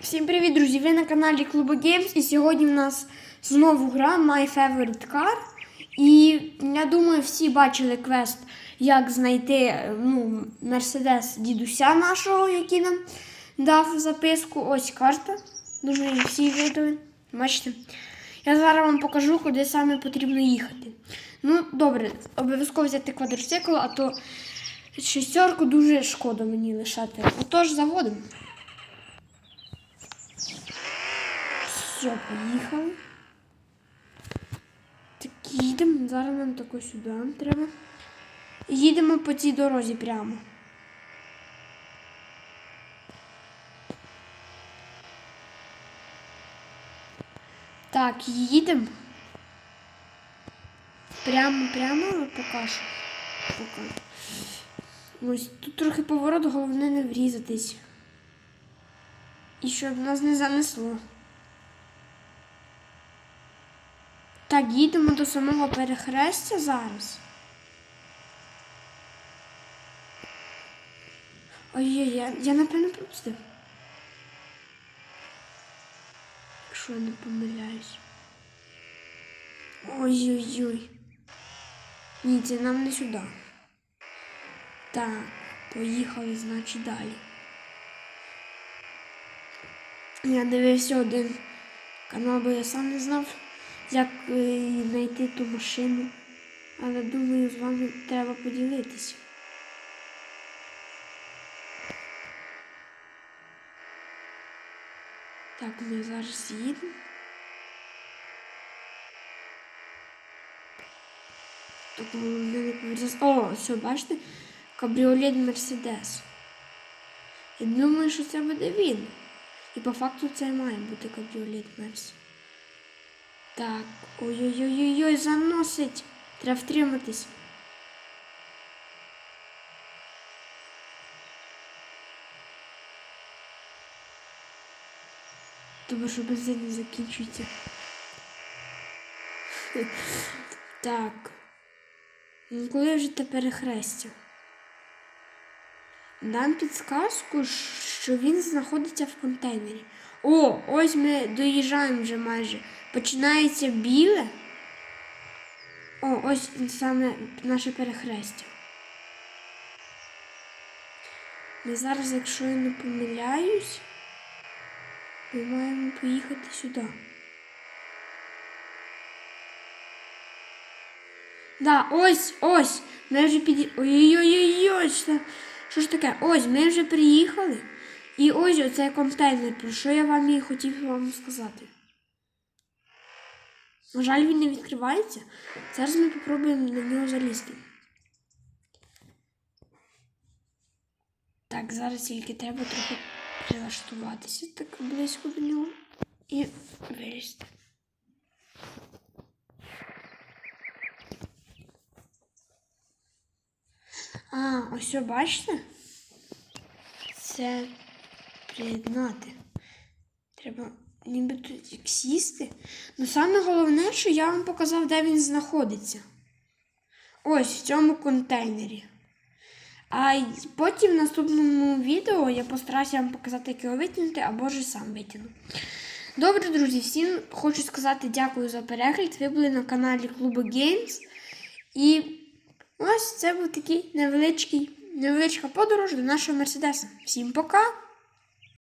Всім привіт, друзі! Ви на каналі Клубу Games і сьогодні в нас знову гра My Favorite Car. І я думаю, всі бачили квест, як знайти ну, Мерседес дідуся нашого, який нам дав записку. Ось карта. Дуже всі видали. Бачите? Я зараз вам покажу, куди саме потрібно їхати. Ну, добре, обов'язково взяти квадроцикл, а то шестерку дуже шкода мені лишати. Отож, заводимо. Все, поїхали. Так, їдемо. Зараз нам тако сюди треба. Їдемо по цій дорозі прямо. Так, їдемо. Прямо, прямо поки що. Ось тут трохи поворот, головне не врізатись. І щоб нас не занесло. Так, їдемо до самого перехрестя зараз. Ой-ой, я, я напевно пропустив. Якщо я не помиляюсь. Ой-ой-ой. Ні, це нам не сюди. Так, поїхали, значить, далі. Я дивився один канал, бо я сам не знав, як е, знайти ту машину. Але думаю, з вами треба поділитися. Так, ми зараз їдемо. Так, головне не повертатися. О, все, бачите? Кабріолет Мерседес. Я думаю, що це буде він. І по факту це має бути кабріолет Мерс. Так, ой-ой-ой-ой, заносить. Треба втриматись. Тому що бензин не закінчується. Так. Ну, Коли вже те перехрестя? Дам підсказку, що він знаходиться в контейнері. О, ось ми доїжджаємо вже майже. Починається біле. О, ось саме наше перехрестя. Ми зараз, якщо я не помиляюсь, ми маємо поїхати сюди. Да, ось, ось. Ми вже під... Ой-ой-ой-ой, що, ж таке? Ось, ми вже приїхали. І ось оцей контейнер, про що я вам і хотів вам сказати. На жаль, він не відкривається. Зараз ми спробуємо на нього залізти. Так, зараз тільки треба трохи прилаштуватися так близько до нього і вилізти. А, ось бачите? Це приєднати. Треба ніби тут сісти. Ну саме головне, що я вам показав, де він знаходиться. Ось в цьому контейнері. А потім в наступному відео я постараюся вам показати, як його витягнути, або ж сам витягну. Добре, друзі, всім хочу сказати дякую за перегляд. Ви були на каналі Клубу Games. І це був такий невеличкий, невеличка подорож до нашого Мерседеса. Всім пока!